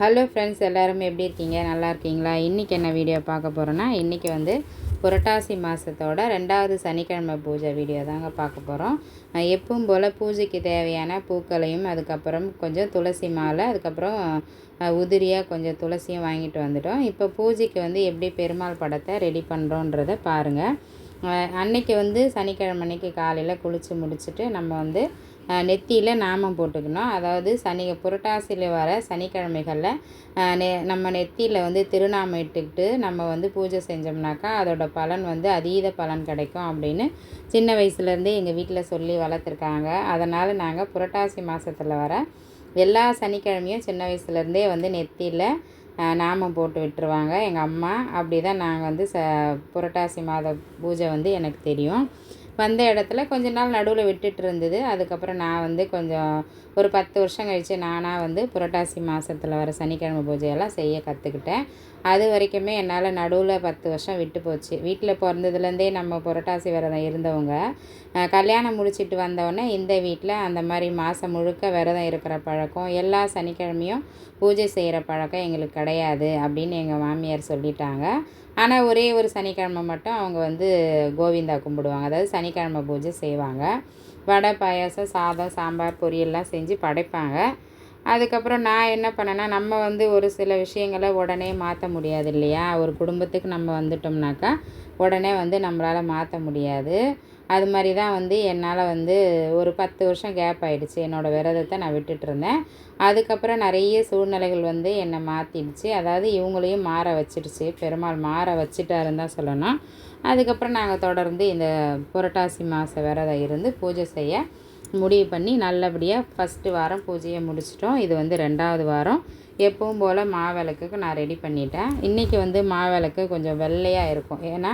Hello friends எல்லோரும் எப்படி இருக்கீங்க? நல்லா இருக்கீங்களா? இன்றைக்கி என்ன வீடியோ பார்க்க போகிறோன்னா இன்றைக்கி வந்து புரட்டாசி மாதத்தோட ரெண்டாவது சனிக்கிழமை பூஜை வீடியோ தாங்க பார்க்க போகிறோம் எப்பவும் போல் பூஜைக்கு தேவையான பூக்களையும் அதுக்கப்புறம் கொஞ்சம் துளசி மாலை அதுக்கப்புறம் உதிரியாக கொஞ்சம் துளசியும் வாங்கிட்டு வந்துட்டோம். இப்போ பூஜைக்கு வந்து எப்படி பெருமாள் படத்தை ரெடி பண்ணுறோன்றதை பாருங்கள் அன்னைக்கு வந்து சனிக்கிழமை அன்னைக்கு காலையில் குளித்து முடிச்சுட்டு நம்ம வந்து நெத்தியில் நாமம் போட்டுக்கணும். அதாவது சனி புரட்டாசியில் வர சனிக்கிழமைகளில் நெ நம்ம நெத்தியில் வந்து திருநாமம் இட்டுக்கிட்டு நம்ம வந்து பூஜை செஞ்சோம்னாக்கா அதோட பலன் வந்து அதீத பலன் கிடைக்கும் அப்படின்னு சின்ன வயசுலேருந்தே எங்கள் வீட்டில் சொல்லி வளர்த்துருக்காங்க. அதனால் நாங்கள் புரட்டாசி மாதத்தில் வர எல்லா சனிக்கிழமையும் சின்ன வயசுலேருந்தே வந்து நெத்தியில் நாமம் போட்டு விட்டுருவாங்க. எங்கள் அம்மா அப்படி தான் நாங்கள் வந்து ச புரட்டாசி மாத பூஜை வந்து எனக்கு தெரியும். வந்த இடத்துல கொஞ்ச நாள் நடுவில் விட்டுட்டு இருந்தது. அதுக்கப்புறம் நான் வந்து கொஞ்சம் ஒரு பத்து வருஷம் கழித்து நானாக வந்து புரட்டாசி மாதத்தில் வர சனிக்கிழமை பூஜையெல்லாம் செய்ய கற்றுக்கிட்டேன் அது வரைக்குமே என்னால் நடுவில் பத்து வருஷம் விட்டு போச்சு. வீட்டில் பிறந்ததுலேருந்தே நம்ம புரட்டாசி விரதம் இருந்தவங்க கல்யாணம் முடிச்சுட்டு வந்தவொடனே இந்த வீட்டில் அந்த மாதிரி மாதம் முழுக்க விரதம் இருக்கிற பழக்கம் எல்லா சனிக்கிழமையும் பூஜை செய்கிற பழக்கம் எங்களுக்கு கிடையாது அப்படின்னு எங்கள் மாமியார் சொல்லிட்டாங்க. ஆனால் ஒரே ஒரு சனிக்கிழமை மட்டும் அவங்க வந்து கோவிந்தா கும்பிடுவாங்க. அதாவது சனிக்கிழமை பூஜை செய்வாங்க. வடை பாயாசம் சாதம் சாம்பார் பொரியல்லாம் செஞ்சு படைப்பாங்க. அதுக்கப்புறம் நான் என்ன பண்ணேன்னா நம்ம வந்து ஒரு சில விஷயங்களை உடனே மாற்ற முடியாது இல்லையா? ஒரு குடும்பத்துக்கு நம்ம வந்துட்டோம்னாக்கா உடனே வந்து நம்மளால் மாற்ற முடியாது. அது மாதிரி தான் வந்து என்னால் வந்து ஒரு பத்து வருஷம் கேப் ஆகிடுச்சு என்னோடய விரதத்தை நான் விட்டுட்டுருந்தேன் அதுக்கப்புறம் நிறைய சூழ்நிலைகள் வந்து என்னை மாற்றிடுச்சு அதாவது இவங்களையும் மாற வச்சிடுச்சு. பெருமாள் மாற வச்சுட்டாருன்னு தான் சொல்லணும். அதுக்கப்புறம் நாங்கள் தொடர்ந்து இந்த புரட்டாசி மாத விரதம் இருந்து பூஜை செய்ய முடிவு பண்ணி நல்லபடியாக ஃபஸ்ட்டு வாரம் பூஜையை முடிச்சிட்டோம். இது வந்து ரெண்டாவது வாரம். எப்பவும் போல் மாவிளக்குக்கு நான் ரெடி பண்ணிட்டேன். இன்றைக்கி வந்து மாவிளக்கு கொஞ்சம் வெள்ளையாக இருக்கும். ஏன்னா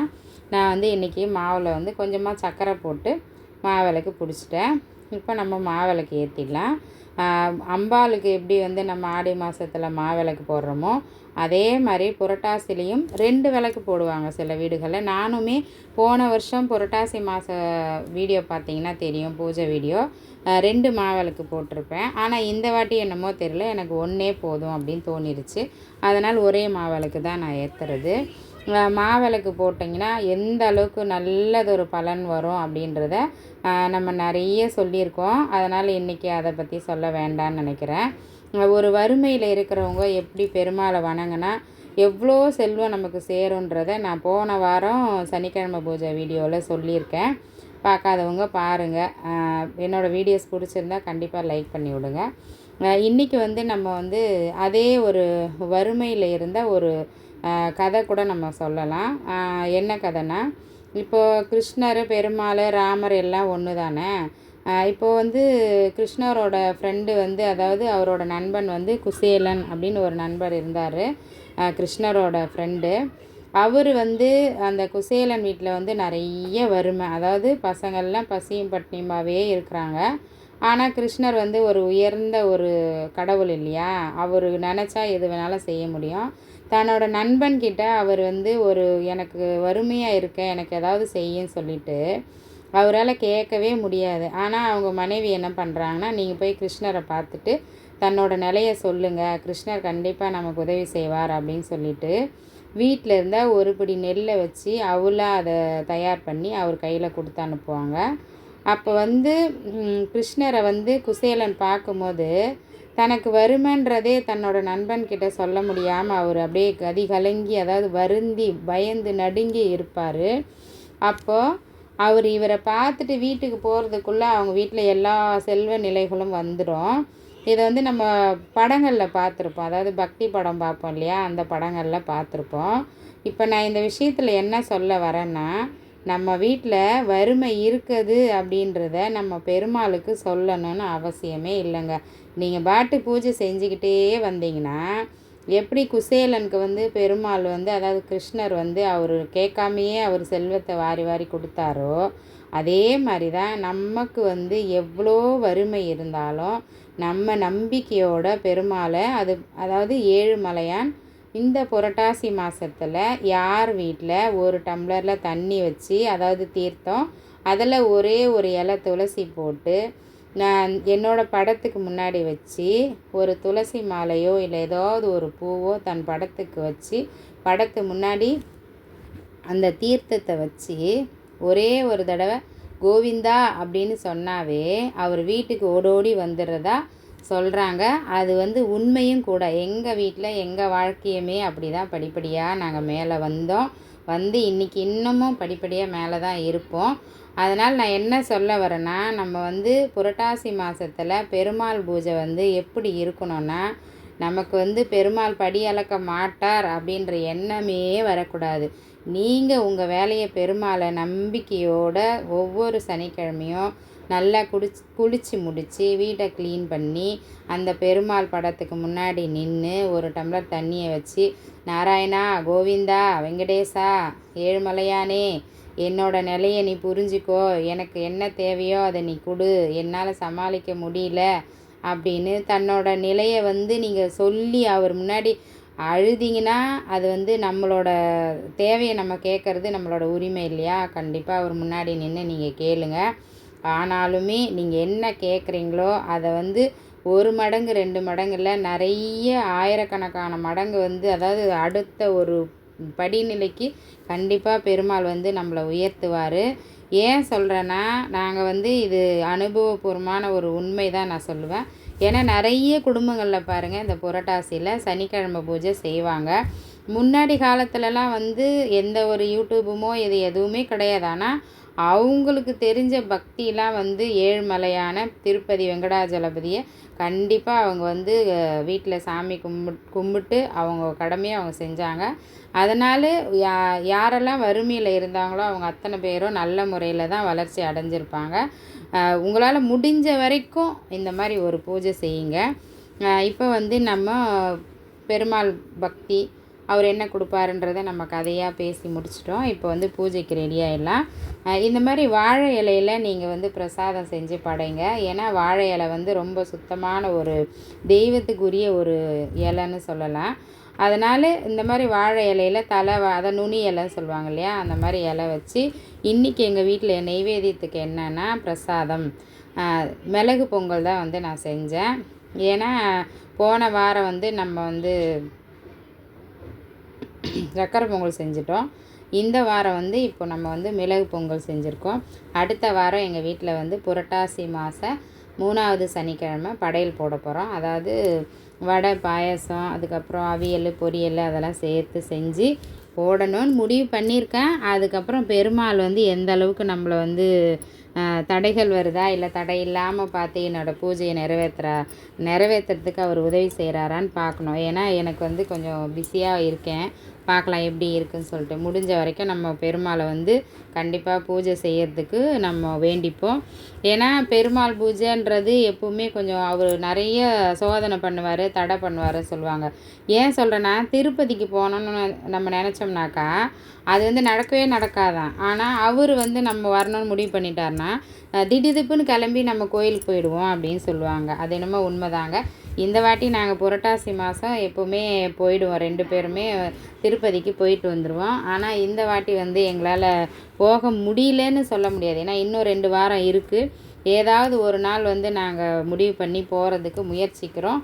நான் வந்து இன்றைக்கி மாவில் வந்து கொஞ்சமாக சர்க்கரை போட்டு மாவிளக்கு பிடிச்சிட்டேன். இப்போ நம்ம மாவிளக்கு ஏற்றிடலாம் அம்பாளுக்கு எப்படி வந்து நம்ம ஆடி மாதத்தில் மாவிளக்கு போடுறோமோ அதே மாதிரி புரட்டாசிலையும் ரெண்டு விளக்கு போடுவாங்க சில வீடுகளில். நானுமே போன வருஷம் புரட்டாசி மாத வீடியோ பார்த்தீங்கன்னா தெரியும் பூஜை வீடியோ. ரெண்டு மாவிளக்கு போட்டிருப்பேன். ஆனால் இந்த வாட்டி என்னமோ தெரியல எனக்கு ஒன்றே போதும் அப்படின்னு தோணிருச்சு. அதனால் ஒரே மாவிளக்கு தான் நான் ஏற்றுறது மாவிளக்கு போட்டிங்கன்னா எந்த அளவுக்கு நல்லதொரு பலன் வரும் அப்படின்றத நம்ம நிறைய சொல்லியிருக்கோம். அதனால் இன்றைக்கி அதை பற்றி சொல்ல வேண்டாம்னு நினைக்கிறேன். ஒரு வறுமையில் இருக்கிறவங்க எப்படி பெருமாளை வணங்கினா எவ்வளோ செல்வம் நமக்கு சேருன்றதை நான் போன வாரம் சனிக்கிழமை பூஜை வீடியோவில் சொல்லியிருக்கேன். பார்க்காதவங்க பாருங்கள் என்னோடய வீடியோஸ் பிடிச்சிருந்தா கண்டிப்பாக லைக் பண்ணி விடுங்க. இன்றைக்கி வந்து நம்ம வந்து அதே ஒரு வறுமையில் இருந்த ஒரு கதை கூட நம்ம சொல்லலாம். என்ன கதைனா இப்போது கிருஷ்ணர் பெருமாள் ராமர் எல்லாம் ஒன்று தானே? இப்போது வந்து கிருஷ்ணரோட ஃப்ரெண்டு வந்து அதாவது அவரோட நண்பன் வந்து குசேலன் அப்படின்னு ஒரு நண்பர் இருந்தார். கிருஷ்ணரோட ஃப்ரெண்டு அவர் வந்து அந்த குசேலன் வீட்டில் வந்து நிறைய வறுமை. அதாவது பசங்கள்லாம் பசியும் பட்டினியுமாவே இருக்கிறாங்க. ஆனால் கிருஷ்ணர் வந்து ஒரு உயர்ந்த ஒரு கடவுள் இல்லையா? அவர் நினச்சா எது வேணாலும் செய்ய முடியும். தன்னோட நண்பன்கிட்ட அவர் வந்து ஒரு எனக்கு வறுமையாக இருக்க எனக்கு ஏதாவது செய்யுன்னு சொல்லிட்டு அவரால் கேட்கவே முடியாது. ஆனால் அவங்க மனைவி என்ன பண்ணுறாங்கன்னா நீங்கள் போய் கிருஷ்ணரை பார்த்துட்டு தன்னோட நிலையை சொல்லுங்கள் கிருஷ்ணர் கண்டிப்பாக நமக்கு உதவி செய்வார் அப்படின்னு சொல்லிட்டு வீட்டில் இருந்தால் ஒரு பிடி நெல்லை வச்சு அவளாக அதை தயார் பண்ணி அவர் கையில் கொடுத்து அனுப்புவாங்க. அப்போ வந்து கிருஷ்ணரை வந்து குசேலன் பார்க்கும்போது தனக்கு வருமன்றதே தன்னோட நண்பன்கிட்ட சொல்ல முடியாமல் அவர் அப்படியே கதி கலங்கி அதாவது வருந்தி பயந்து நடுங்கி இருப்பார். அப்போது அவர் இவரை பார்த்துட்டு வீட்டுக்கு போகிறதுக்குள்ளே அவங்க வீட்டில் எல்லா செல்வ நிலைகளும் வந்துடும் இதை வந்து நம்ம படங்களில் பார்த்துருப்போம். அதாவது பக்தி படம் பார்ப்போம் இல்லையா? அந்த படங்களில் பார்த்துருப்போம். இப்போ நான் இந்த விஷயத்தில் என்ன சொல்ல வரேன்னா நம்ம வீட்டில் வறுமை இருக்குது அப்படின்றத நம்ம பெருமாளுக்கு சொல்லணும்னு அவசியமே இல்லைங்க. நீங்கள் பாட்டு பூஜை செஞ்சுக்கிட்டே வந்தீங்கன்னா எப்படி குசேலனுக்கு வந்து பெருமாள் வந்து அதாவது கிருஷ்ணர் வந்து அவர் கேட்காமையே அவர் செல்வத்தை வாரி வாரி கொடுத்தாரோ அதே மாதிரி தான் நமக்கு வந்து எவ்வளோ வறுமை இருந்தாலும் நம்ம நம்பிக்கையோட பெருமாளை அது அதாவது ஏழு மலையான் இந்த புரட்டாசி மாதத்தில் யார் வீட்டில் ஒரு டம்ளரில் தண்ணி வச்சு அதாவது தீர்த்தம் அதில் ஒரே ஒரு இலை துளசி போட்டு நான் என்னோடய படத்துக்கு முன்னாடி வச்சு ஒரு துளசி மாலையோ இல்லை ஏதாவது ஒரு பூவோ தன் படத்துக்கு வச்சு படத்து முன்னாடி அந்த தீர்த்தத்தை வச்சு ஒரே ஒரு தடவை கோவிந்தா அப்படின்னு சொன்னாவே அவர் வீட்டுக்கு ஓடோடி வந்துடுறதா? சொல்கிறாங்க அது வந்து உண்மையும் கூட. எங்கள் வீட்டில் எங்கள் வாழ்க்கையுமே அப்படி தான் படிப்படியாக நாங்கள் மேலே வந்தோம். வந்து இன்றைக்கி இன்னமும் படிப்படியாக மேலே தான் இருப்போம். அதனால் நான் என்ன சொல்ல வரேன்னா நம்ம வந்து புரட்டாசி மாதத்தில் பெருமாள் பூஜை வந்து எப்படி இருக்கணும்னா நமக்கு வந்து பெருமாள் படி அளக்க மாட்டார் அப்படின்ற எண்ணமே வரக்கூடாது. நீங்கள் உங்கள் வேலையை பெருமாளை நம்பிக்கையோட ஒவ்வொரு சனிக்கிழமையும் நல்லா குடிச்சு குளித்து முடித்து வீட்டை க்ளீன் பண்ணி அந்த பெருமாள் படத்துக்கு முன்னாடி நின்று ஒரு டம்ளர் தண்ணியை வச்சு நாராயணா கோவிந்தா வெங்கடேசா ஏழுமலையானே என்னோட நிலையை நீ புரிஞ்சுக்கோ. எனக்கு என்ன தேவையோ அதை நீ கொடு. என்னால் சமாளிக்க முடியல. அப்படின்னு தன்னோட நிலையை வந்து நீங்கள் சொல்லி அவர் முன்னாடி அழுதிங்கன்னா அது வந்து நம்மளோட தேவையை நம்ம கேட்குறது நம்மளோட உரிமை இல்லையா? கண்டிப்பாக அவர் முன்னாடி நின்று நீங்கள் கேளுங்க. ஆனாலுமே நீங்கள் என்ன கேட்குறீங்களோ அதை வந்து ஒரு மடங்கு ரெண்டு மடங்கு இல்லை நிறைய ஆயிரக்கணக்கான மடங்கு வந்து அதாவது அடுத்த ஒரு படிநிலைக்கு கண்டிப்பாக பெருமாள் வந்து நம்மளை உயர்த்துவார். ஏன் சொல்கிறேன்னா நாங்கள் வந்து இது அனுபவபூர்வமான ஒரு உண்மை தான் நான் சொல்லுவேன். ஏன்னா நிறைய குடும்பங்களில் பாருங்கள் இந்த புரட்டாசியில் சனிக்கிழமை பூஜை செய்வாங்க. முன்னாடி காலத்துலலாம் வந்து எந்த ஒரு யூடியூபுமோ இது எதுவுமே கிடையாது. ஆனால் அவங்களுக்கு தெரிஞ்ச பக்திலாம் வந்து ஏழ்மலையான திருப்பதி வெங்கடாஜலபதியை கண்டிப்பாக அவங்க வந்து வீட்டில் சாமி கும்பிட் கும்பிட்டு அவங்க கடமையை அவங்க செஞ்சாங்க. அதனால் யா யாரெல்லாம் வறுமையில் இருந்தாங்களோ அவங்க அத்தனை பேரும் நல்ல முறையில் தான் வளர்ச்சி அடைஞ்சிருப்பாங்க. உங்களால் முடிஞ்ச வரைக்கும் இந்த மாதிரி ஒரு பூஜை செய்யுங்க. இப்போ வந்து நம்ம பெருமாள் பக்தி அவர் என்ன கொடுப்பாருன்றதை நம்ம கதையாக பேசி முடிச்சிட்டோம். இப்போ வந்து பூஜைக்கு ரெடி ஆகிடலாம் இந்த மாதிரி வாழை இலையில் நீங்கள் வந்து பிரசாதம் செஞ்சு படைங்க. ஏன்னா வாழை இலை வந்து ரொம்ப சுத்தமான ஒரு தெய்வத்துக்குரிய ஒரு இலைன்னு சொல்லலாம். அதனால் இந்த மாதிரி வாழை இலையில் தலை அதை நுனி இலைன்னு சொல்லுவாங்க இல்லையா? அந்த மாதிரி இலை வச்சு இன்றைக்கி எங்கள் வீட்டில் நெய்வேதியத்துக்கு என்னென்னா பிரசாதம். மிளகு பொங்கல் தான் வந்து நான் செஞ்சேன். ஏன்னா போன வாரம் வந்து நம்ம வந்து சக்கரை பொங்கல் செஞ்சிட்டோம். இந்த வாரம் வந்து இப்போ நம்ம வந்து மிளகு பொங்கல் செஞ்சுருக்கோம். அடுத்த வாரம் எங்கள் வீட்டில் வந்து புரட்டாசி மாதம் மூணாவது சனிக்கிழமை படையல் போட போகிறோம் அதாவது வடை பாயசம் அதுக்கப்புறம் அவியல் பொரியல் அதெல்லாம் சேர்த்து செஞ்சு போடணும்னு முடிவு பண்ணியிருக்கேன். அதுக்கப்புறம் பெருமாள் வந்து எந்த அளவுக்கு நம்மளை வந்து தடைகள் வருதா இல்லை தடை இல்லாமல் பார்த்து என்னோடய பூஜையை நிறைவேற்றுறா நிறைவேற்றுறதுக்கு அவர் உதவி செய்கிறாரான்னு பார்க்கணும். ஏன்னா எனக்கு வந்து கொஞ்சம் பிஸியாக இருக்கேன். பார்க்கலாம் எப்படி இருக்குன்னு சொல்லிட்டு. முடிஞ்ச வரைக்கும் நம்ம பெருமாளை வந்து கண்டிப்பாக பூஜை செய்கிறதுக்கு நம்ம வேண்டிப்போம். ஏன்னா பெருமாள் பூஜைன்றது எப்பவுமே கொஞ்சம் அவர் நிறைய சோதனை பண்ணுவார் தடை பண்ணுவார் சொல்லுவாங்க. ஏன் சொல்கிறேன்னா திருப்பதிக்கு போகணுன்னு நம்ம நினச்சோம்னாக்கா அது வந்து நடக்கவே நடக்காதான். ஆனால் அவர் வந்து நம்ம வரணும்னு முடிவு பண்ணிட்டாருன்னா திடீதிப்புன்னு கிளம்பி நம்ம கோயிலுக்கு போயிடுவோம் அப்படின்னு சொல்லுவாங்க. அது என்னமோ உண்மைதாங்க. இந்த வாட்டி நாங்கள் புரட்டாசி மாதம் எப்போவுமே போயிடுவோம். ரெண்டு பேருமே திருப்பதிக்கு போயிட்டு வந்துடுவோம் ஆனால் இந்த வாட்டி வந்து எங்களால் போக முடியலன்னு சொல்ல முடியாது. ஏன்னா இன்னும் ரெண்டு வாரம் இருக்குது ஏதாவது ஒரு நாள் வந்து நாங்கள் முடிவு பண்ணி போகிறதுக்கு முயற்சிக்கிறோம்.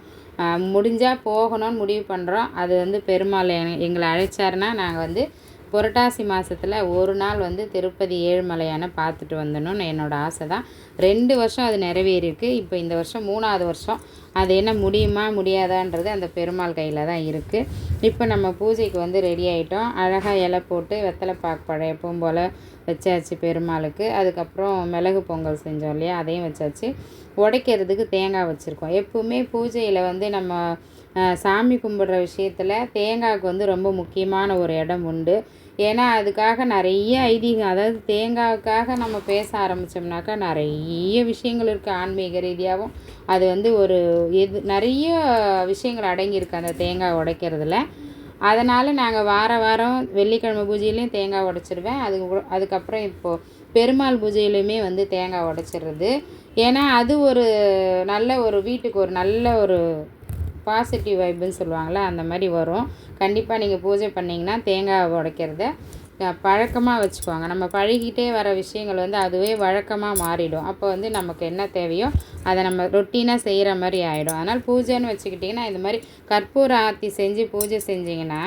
முடிஞ்சால் போகணும்னு முடிவு பண்ணுறோம் அது வந்து பெருமாள் எங்களை அழைச்சாருன்னா நாங்கள் வந்து புரட்டாசி மாதத்தில் ஒரு நாள் வந்து திருப்பதி ஏழுமலையான பார்த்துட்டு வந்தணும்னு என்னோடய ஆசை தான் ரெண்டு வருஷம் அது நிறைவேறியிருக்கு. இப்போ இந்த வருஷம் மூணாவது வருஷம். அது என்ன முடியுமா முடியாதான்றது அந்த பெருமாள் கையில் தான் இருக்குது இப்போ நம்ம பூஜைக்கு வந்து ரெடி ஆகிட்டோம் அழகாக இலை போட்டு வெத்தலை பாக்கு பழைய எப்பவும் போல் வச்சாச்சு பெருமாளுக்கு. அதுக்கப்புறம் மிளகு பொங்கல் செஞ்சோம் இல்லையா அதையும் வச்சாச்சு. உடைக்கிறதுக்கு தேங்காய் வச்சுருக்கோம். எப்போவுமே பூஜையில் வந்து நம்ம சாமி கும்பிட்ற விஷயத்தில் தேங்காய்க்கு வந்து ரொம்ப முக்கியமான ஒரு இடம் உண்டு. ஏன்னா அதுக்காக நிறைய ஐதீகம் அதாவது தேங்காவுக்காக நம்ம பேச ஆரம்பித்தோம்னாக்கா நிறைய விஷயங்கள் இருக்குது ஆன்மீக ரீதியாகவும் அது வந்து ஒரு எது நிறைய விஷயங்கள் அடங்கியிருக்கு அந்த தேங்காய் உடைக்கிறதுல. அதனால் நாங்கள் வார வாரம் வெள்ளிக்கிழமை பூஜையிலையும் தேங்காய் உடைச்சிருவேன். அதுக்கு அதுக்கப்புறம் இப்போது பெருமாள் பூஜையிலையுமே வந்து தேங்காய் உடைச்சிடுறது. ஏன்னா அது ஒரு நல்ல ஒரு வீட்டுக்கு ஒரு நல்ல ஒரு பாசிட்டிவ் வைப்புன்னு சொல்லுவாங்களே அந்த மாதிரி வரும். கண்டிப்பாக நீங்கள் பூஜை பண்ணிங்கன்னா தேங்காய் உடைக்கிறத. பழக்கமாக வச்சுக்குவாங்க நம்ம பழகிட்டே வர விஷயங்கள் வந்து அதுவே வழக்கமாக மாறிடும். அப்போ வந்து நமக்கு என்ன தேவையோ அதை நம்ம ரொட்டீனாக செய்கிற மாதிரி ஆகிடும் அதனால் பூஜைன்னு வச்சுக்கிட்டிங்கன்னா இந்த மாதிரி கற்பூர ஆர்த்தி செஞ்சு பூஜை செஞ்சிங்கன்னா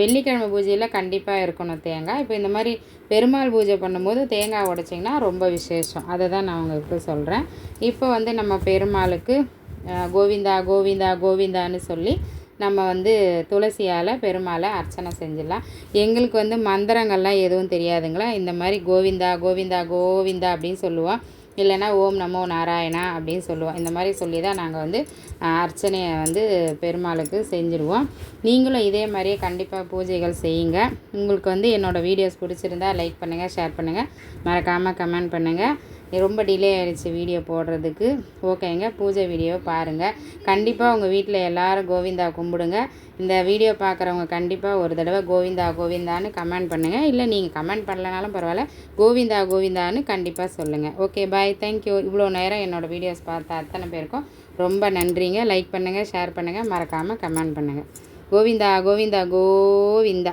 வெள்ளிக்கிழமை பூஜையில் கண்டிப்பாக இருக்கணும் தேங்காய். இப்போ இந்த மாதிரி பெருமாள் பூஜை பண்ணும்போது தேங்காய் உடைச்சிங்கன்னா ரொம்ப விசேஷம். அதை தான் நான் உங்களுக்கு சொல்கிறேன் இப்போ வந்து நம்ம பெருமாளுக்கு கோவிந்தா கோவிந்தா கோவிந்தான்னு சொல்லி நம்ம வந்து துளசியால் பெருமாளை அர்ச்சனை செஞ்சிடலாம். எங்களுக்கு வந்து மந்திரங்கள்லாம் எதுவும் தெரியாதுங்களா? இந்த மாதிரி கோவிந்தா கோவிந்தா கோவிந்தா அப்படின்னு சொல்லுவோம். இல்லைனா ஓம் நமோ நாராயணா அப்படின்னு சொல்லுவோம். இந்த மாதிரி சொல்லி தான் நாங்கள் வந்து அர்ச்சனையை வந்து பெருமாளுக்கு செஞ்சுருவோம். நீங்களும் இதே மாதிரியே கண்டிப்பாக பூஜைகள் செய்யுங்க. உங்களுக்கு வந்து என்னோடய வீடியோஸ் பிடிச்சிருந்தா லைக் பண்ணுங்கள் ஷேர் பண்ணுங்கள் மறக்காமல் கமெண்ட் பண்ணுங்கள் ரொம்ப டிலே ஆகிடுச்சு வீடியோ போடுறதுக்கு. ஓகேங்க பூஜை வீடியோ பாருங்கள் கண்டிப்பாக உங்கள் வீட்டில் எல்லோரும் கோவிந்தா கும்பிடுங்க. இந்த வீடியோ பார்க்குறவங்க கண்டிப்பாக ஒரு தடவை கோவிந்தா கோவிந்தான்னு கமெண்ட் பண்ணுங்கள் இல்லை நீங்கள் கமெண்ட் பண்ணலனாலும் பரவாயில்ல. கோவிந்தா கோவிந்தான்னு கண்டிப்பாக சொல்லுங்கள் ஓகே பாய் பாய் தேங்க்யூ இவ்வளோ நேரம் என்னோடய வீடியோஸ் பார்த்த அத்தனை பேருக்கும் ரொம்ப நன்றிங்க. லைக் பண்ணுங்கள் ஷேர் பண்ணுங்கள் மறக்காமல் கமெண்ட் பண்ணுங்கள் கோவிந்தா கோவிந்தா கோவிந்தா.